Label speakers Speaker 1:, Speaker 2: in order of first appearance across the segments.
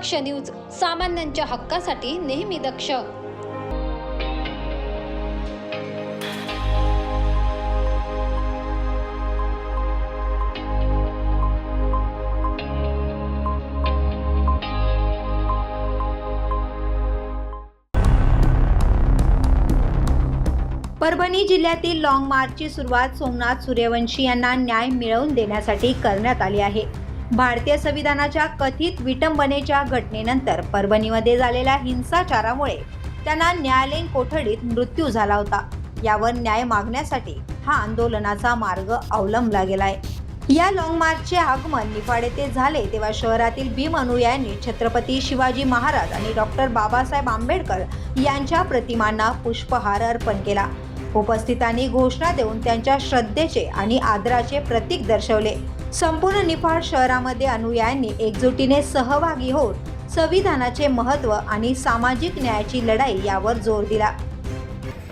Speaker 1: दक्ष news सामान्यांच्या हक्कासाठी नेहमी दक्ष.
Speaker 2: परभणी जिल्ह्यातील लाँग मार्चची सुरुवात सोमनाथ सूर्यवंशी यांना न्याय मिळवून देण्यासाठी करण्यात आली आहे. भारतीय संविधानाच्या कथित विटंबनेच्या घटनेनंतर परभणीमध्ये झालेल्या हिंसाचारामुळे त्यांना न्यायालयीन कोठडीत मृत्यू झाला होता. यावर न्याय मागण्यासाठी हा आंदोलनाचा मार्ग अवलंबला गेलाय. या लाँग मार्चचे आगमन निफाड येथे झाले तेव्हा शहरातील भीम अनुयायांनी छत्रपती शिवाजी महाराज आणि डॉक्टर बाबासाहेब आंबेडकर यांच्या प्रतिमांना पुष्पहार अर्पण केला. उपस्थितांनी घोषणा देऊन त्यांच्या श्रद्धेचे आणि आदराचे प्रतीक दर्शवले. संपूर्ण निफाड शहरामध्ये अनुयायांनी एकजुटीने सहभागी होऊन संविधानाचे महत्त्व आणि सामाजिक न्यायाची लढाई यावर जोर दिला.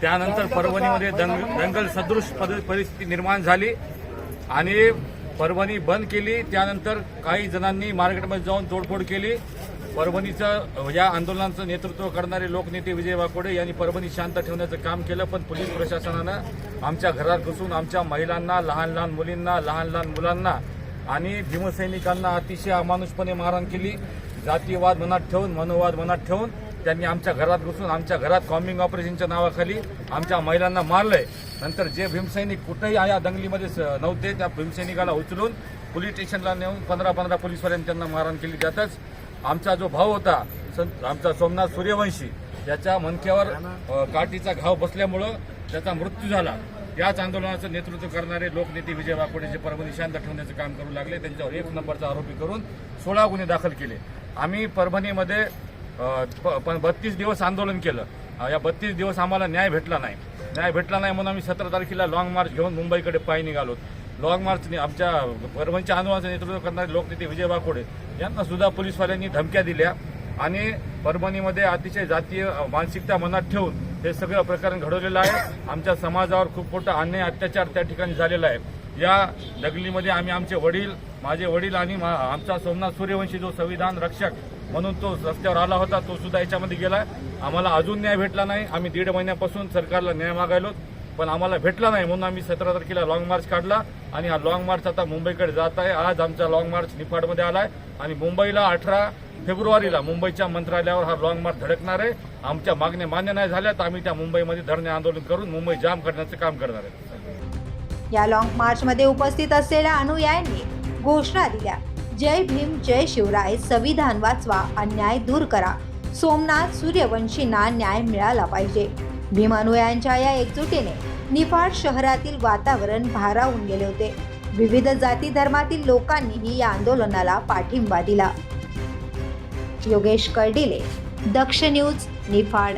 Speaker 3: त्यानंतर परभणीमध्ये दंग दंगल सदृश पद- परिस्थिती निर्माण झाली आणि परभणी बंद केली. त्यानंतर काही जणांनी मार्केटमध्ये जाऊन तोडफोड केली. परभणीचं या आंदोलनाचं नेतृत्व करणारे लोकनेते विजय वाकोडे यांनी परभणी शांत ठेवण्याचं काम केलं पण पोलीस प्रशासनानं आमच्या घरात घुसून आमच्या महिलांना लहान लहान मुलींना लहान लहान मुलांना आणि भीमसैनिकांना अतिशय अमानुषपणे मारहाण केली. जातीयवाद मनात ठेवून मनोवाद मनात ठेवून त्यांनी आमच्या घरात घुसून आमच्या घरात कॉम्बिंग ऑपरेशनच्या नावाखाली आमच्या महिलांना मारलंय. नंतर जे भीमसैनिक कुठेही या दंगलीमध्ये नव्हते त्या भीमसैनिकाला उचलून पोलीस स्टेशनला नेऊन पंधरा पंधरा पोलीसवाल्यांनी त्यांना मारहाण केली. त्यातच आमचा जो भाऊ होता आमचा सोमनाथ सूर्यवंशी त्याच्या मनक्यावर काठीचा घाव बसल्यामुळं त्याचा मृत्यू झाला. याच आंदोलनाचं नेतृत्व करणारे लोकनेते विजय वाकोडेचे परभणी शांत ठेवण्याचं काम करू लागले. त्यांच्यावर एक नंबरचा आरोपी करून सोळा गुन्हे दाखल केले. आम्ही परभणीमध्ये बत्तीस दिवस आंदोलन केलं. या बत्तीस दिवस आम्हाला न्याय भेटला नाही. न्याय भेटला नाही म्हणून आम्ही सतरा तारखेला लाँग मार्च घेऊन मुंबईकडे पायी निघालो. लॉंग मार्चने आमच्या परभणीच्या आंदोलनाचं नेतृत्व करणारे लोकनेते विजय वाकोडे यांना सुद्धा पोलीसवाल्यांनी धमक्या दिल्या आणि परभणीमध्ये अतिशय जातीय मानसिकता मनात ठेवून हे सगळं प्रकरण घडवलेलं आहे. आमच्या समाजावर खूप मोठा अन्याय अत्याचार त्या ठिकाणी झालेला आहे. या दगलीमध्ये आम्ही आमचे वडील माझे वडील आणि मा- आमचा सोमनाथ सूर्यवंशी जो संविधान रक्षक म्हणून तो रस्त्यावर आला होता तो सुद्धा याच्यामध्ये गेला आम्हाला अजून न्याय भेटला नाही. आम्ही दीड महिन्यापासून सरकारला न्याय मागायलो. पण आम्हाला भेटला नाही म्हणून आम्ही सतरा तारखेला लॉंग मार्च काढला आणि हा लॉंग मार्च आता मुंबईकडे जात आहे. आज आमचा लॉंग मार्च निफाडमध्ये आलाय. आणि मुंबईला अठरा फेब्रुवारीला मुंबईच्या मंत्रालयावर हा लॉंग मार्च धडकणार आहे. आमच्या मागण्या मान्य नाही झाल्या तर आम्ही त्या मुंबईमध्ये धरणे आंदोलन करून मुंबई जाम करण्याचं काम करणार आहे.
Speaker 2: या लाँग मार्चमध्ये उपस्थित असलेल्या अनुयायांनी घोषणा दिल्या. जय भीम जय शिवराय. संविधान वाचवा अन्याय दूर करा. सोमनाथ सूर्यवंशींना न्याय मिळाला पाहिजे. भीमानुयांच्या या एकजुटीने निफाड शहरातील वातावरण भारावून गेले होते. विविध जाती धर्मातील लोकांनीही या आंदोलनाला पाठिंबा दिला. योगेश कर्डिले दक्ष न्यूज निफाड.